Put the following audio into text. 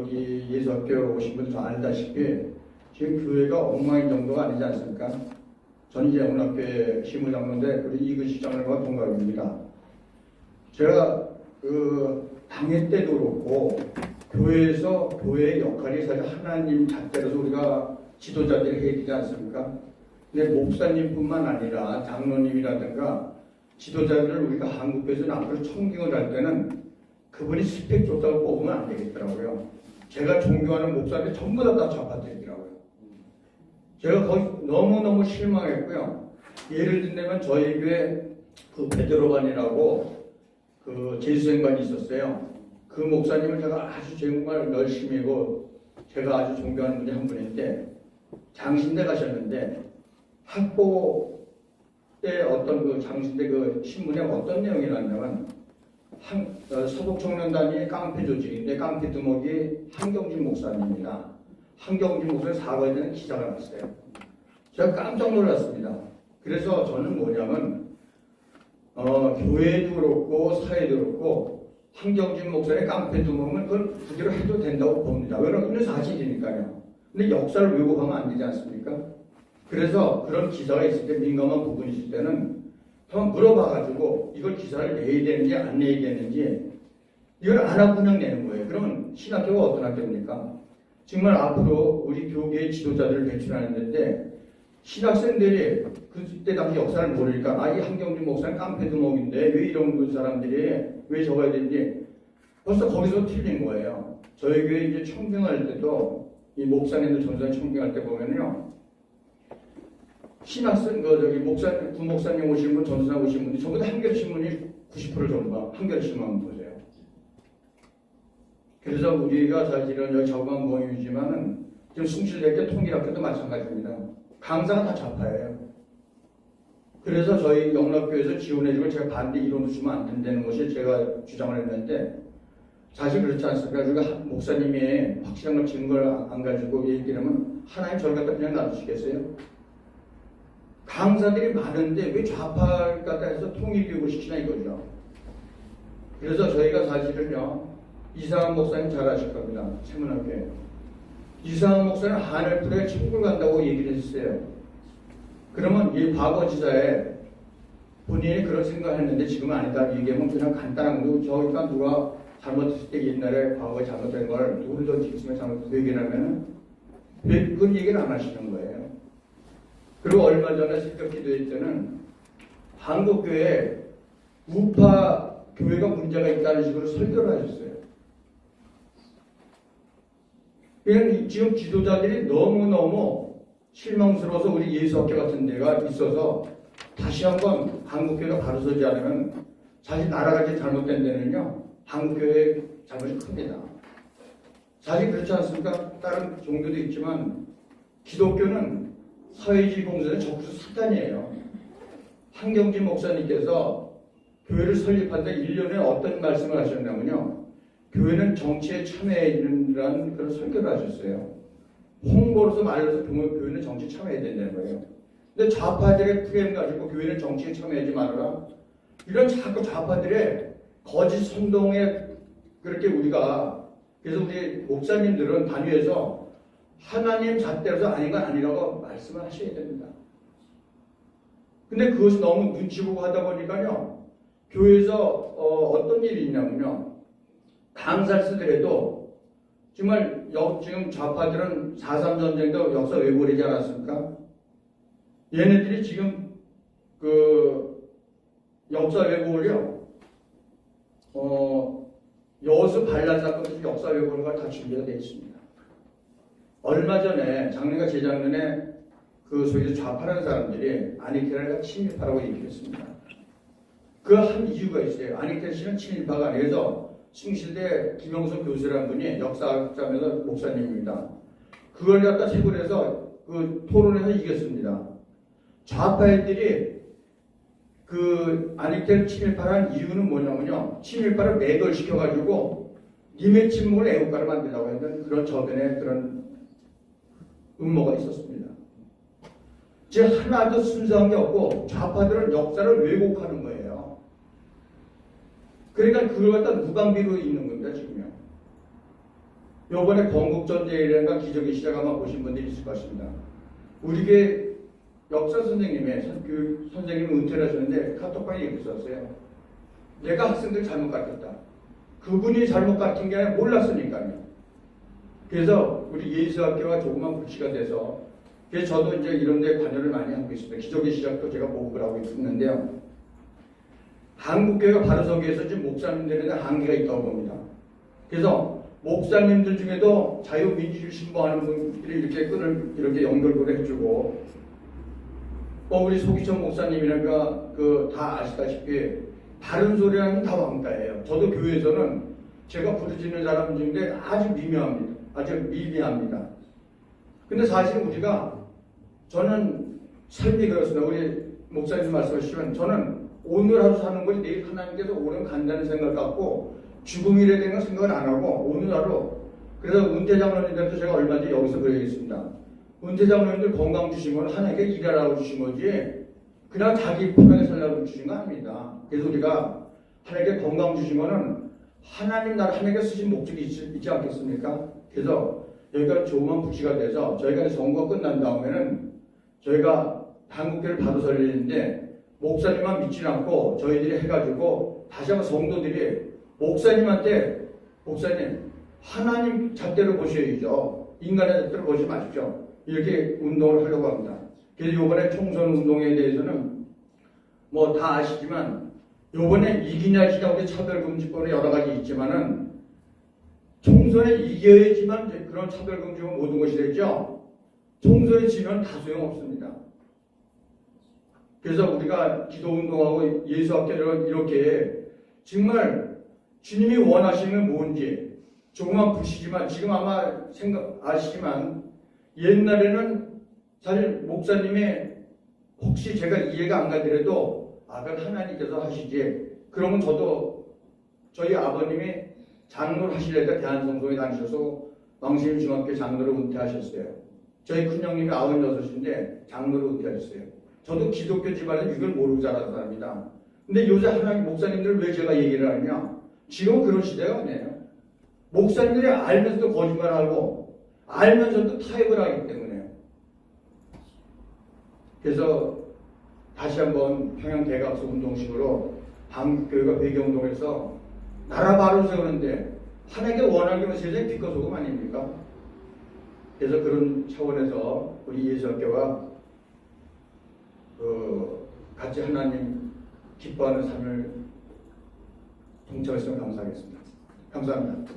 여기 예수학교 오신 분들 다 알다시피 지금 교회가 엉망인 정도가 아니지 않습니까? 전 이제 영락교회 시무장로인데 우리 이근식 장로과 동갑입니다. 제가 그 당회 때도 그렇고 교회에서 교회의 역할이 사실 하나님 잣대로서 우리가 지도자들이 해야 되지 않습니까? 근데 목사님뿐만 아니라 장로님이라든가 지도자들을 우리가 한국에서는 앞으로 청빙을 할 때는 그분이 스펙 좋다고 뽑으면 안 되겠더라고요. 제가 존경하는 목사들 전부 다, 다 좌파들이더라고요. 제가 거기 너무너무 실망했고요. 예를 들면 저희 교회 그 베드로반이라고 그 재수생반이 있었어요. 그 목사님을 제가 아주 정말 열심히고 제가 아주 존경하는 분이 한 분인데 장신대 가셨는데 학보 때 어떤 그 장신대 그 신문에 어떤 내용이 나냐면 한, 어, 서북청년단이 깡패 조직인데 깡패 두목이 한경진 목사님입니다. 한경진 목사님 사과에 대한 기사가 났어요. 제가 깜짝 놀랐습니다. 그래서 저는 뭐냐면 어, 교회도 그렇고 사회도 그렇고 한경진 목사의 깡패 두목은 그걸 그대로 해도 된다고 봅니다. 왜냐하면 사실이니까요. 근데 역사를 왜곡하면 안 되지 않습니까? 그래서 그런 기사가 있을 때 민감한 부분이 있을 때는 한번 물어봐가지고 이걸 기사를 내야 되는지 안 내야 되는지 이걸 안 하고 그냥 내는 거예요. 그러면 신학교가 어떤 학교입니까? 정말 앞으로 우리 교계의 지도자들을 배출하는데 신학생들이 그때 당시 역사를 모르니까 아 이 한경준 목사는 깡패 두목인데 왜 이런 그 사람들이 왜 적어야 되는지 벌써 거기서 틀린 거예요. 저희 교회 이제 청빙할 때도 이 목사님들 전사님 청빙할 때 보면요. 신학생 그 저기 목사 구목사님 오신 분 전사 오신 분이 전부 다 한겨레 신문이 90% 전부 한겨레 신문 보세요. 그래서 우리가 사실은 여기 저관 모임이지만은 지금 숭실대교 통일학교도 마찬가지입니다. 강사가 다 좌파예요. 그래서 저희 영락교에서 지원해주고 제가 반대 이론도 주면 안 된다는 것이 제가 주장을 했는데 사실 그렇지 않습니까? 우리가 한- 목사님이 확실한 걸 증거를 안- 안 가지고 얘기를 하면 하나님 저를 갖다 그냥 놔두시겠어요? 강사들이 많은데 왜 좌파를 갖다 해서 통일교육을 시키나 이거죠. 그래서 저희가 사실은요, 이상한 목사님 잘 아실 겁니다. 세문학교에. 이상한 목사는 하늘 풀에 천국 간다고 얘기를 했어요. 그러면 이 과거 지사에 본인이 그런 생각을 했는데 지금은 아니다. 얘기하면 그냥 간단한 거고, 저니까 누가 잘못했을 때 옛날에 과거에 잘못된 걸 누구도 지금에 잘못 얘기를 하면은 왜 그건 얘기를 안 하시는 거예요. 그리고 얼마 전에 새벽 기도회 때는 한국교회에 우파 교회가 문제가 있다는 식으로 설교를 하셨어요. 그냥 지금 지도자들이 너무너무 실망스러워서 우리 예수학교 같은 데가 있어서 다시 한번 한국교회가 바로 서지 않으면 사실 나라가 이제 잘못된 데는요 한국교회의 잘못이 큽니다. 사실 그렇지 않습니까? 다른 종교도 있지만 기독교는 사회주의 봉사는 적구수 사단이에요. 한경진 목사님께서 교회를 설립할 때 1년에 어떤 말씀을 하셨냐면요. 교회는 정치에 참여해야되는 그런 설교를 하셨어요. 홍보로서 말로서 교회는 정치에 참여해야 된다는 거예요. 근데 좌파들의 프레임 가지고 교회는 정치에 참여하지 말아라. 이런 자꾸 좌파들의 거짓 선동에 그렇게 우리가 그래서 우리 목사님들은 단위에서 하나님 잣대로서 아닌 건 아니라고 말씀을 하셔야 됩니다. 근데 그것이 너무 눈치 보고 하다 보니까요. 교회에서 어, 떤 일이 있냐면요. 강사를 쓰더라도 정말 역, 지금 좌파들은 4.3 전쟁도 역사 왜곡이지 않았습니까? 얘네들이 지금 그 역사 왜곡을요. 어, 여수 반란 사건도 역사 왜곡을 다 준비가 되어 있습니다. 얼마 전에 작년과 재작년에 그 소위 좌파라는 사람들이 아니케라가 친일파라고 얘기했습니다. 그 한 이유가 있어요. 아니케 씨는 친일파가 아니라서 숭실대 김영석 교수라는 분이 역사학자면서 목사님입니다. 그걸 갖다 채굴해서 그 토론에서 이겼습니다. 좌파 애들이 그 아니케를 친일파라는 이유는 뭐냐면요. 친일파를 매dol시켜가지고 님의 침묵을 애국가를 만들려고 했던 그런 저변의 그런 음모가 있었습니다. 즉 하나도 순수한 게 없고 좌파들은 역사를 왜곡하는 거예요. 그러니까 그걸 갖다 무방비로 있는 겁니다 지금요. 요번에 건국전쟁이라든가 기적의 시작 아마 보신 분들이 있을 것입니다. 우리 게 역사 선생님의 선, 그 선생님 은퇴를 하셨는데 카톡방에 이렇게 썼어요. 내가 학생들 잘못 가르쳤다. 그분이 잘못 가르친 게 아니라 몰랐으니까요. 그래서 우리 예수학교가 조그만 불씨가 돼서 그래서 저도 이제 이런 데 관여를 많이 하고 있습니다. 기적의 시작도 제가 보급을 하고 있는데요. 한국교회가 바로서기 위해서 지금 목사님들에게 한계가 있다고 봅니다. 그래서 목사님들 중에도 자유민주주의 신봉하는 분들이 이렇게 끈을 이렇게 연결을 해주고 어, 우리 소기천 목사님이라니까 그다 아시다시피 바른 소리하면 다 왕따예요. 저도 교회에서는 제가 부르짖는 사람 중에 아주 미묘합니다. 아주 미비합니다. 근데 사실 우리가 저는 삶이 그렇습니다. 우리 목사님 말씀하시면 저는 오늘 하루 사는 것이 내일 하나님께서 오늘 간다는 생각 갖고 죽음이래 되는 건 생각을 안 하고 오늘 하루 그래서 은퇴 장로님들도 제가 얼마 전에 여기서 그러겠습니다. 은퇴 장로님들 건강 주신 건 하나님께 일하라고 주신 거지 그냥 자기 편하게 살라고 주신 거 아닙니다. 그래서 우리가 하나님께 건강 주신 거는 하나님 나라 하나님께 쓰신 목적이 있지, 있지 않겠습니까? 그래서 여기가 조만 부시가 돼서 저희가 선거 끝난 다음에는 저희가 한국교를 바로 살리는데 목사님만 믿지 않고 저희들이 해가지고 다시 한번 성도들이 목사님한테 목사님 하나님 잣대로 보셔야죠. 인간의 잣대로 보지 마십시오. 이렇게 운동을 하려고 합니다. 그래서 이번에 총선 운동에 대해서는 뭐 다 아시지만 요번에 이기냐 지냐 우리 차별금지법에 여러 가지 있지만은 총선에 이겨야지만 그런 차별금지가 모든 것이 되죠. 총선에 지면 다 소용없습니다. 그래서 우리가 기도운동하고 예수학교를 이렇게 정말 주님이 원하시는 뭔지 조그만 부시지만 지금 아마 생각 아시지만 옛날에는 사실 목사님이 혹시 제가 이해가 안 가더라도 아, 그건 하나님께서 하시지. 그러면 저도 저희 아버님이 장로를 하시려다 대한성소에 다니셔서 왕실 중학교 장로를 은퇴하셨어요. 저희 큰형님이 96인데 장로를 은퇴하셨어요. 저도 기독교 집안에 이걸 모르고 자란 사람이다. 근데 요새 하나님 목사님들 왜 제가 얘기를 하냐? 지금 그런 시대가 아니에요. 목사님들이 알면서도 거짓말하고 알면서도 타협을 하기 때문에 그래서 다시 한번 평양 대각서 운동식으로 한국교회가 배경운동에서 나라 바로 세우는데 하나님께 원하기만 세상에 빛과 소금 아닙니까? 그래서 그런 차원에서 우리 예수학교가 그 같이 하나님 기뻐하는 삶을 동참했으면 감사하겠습니다. 감사합니다.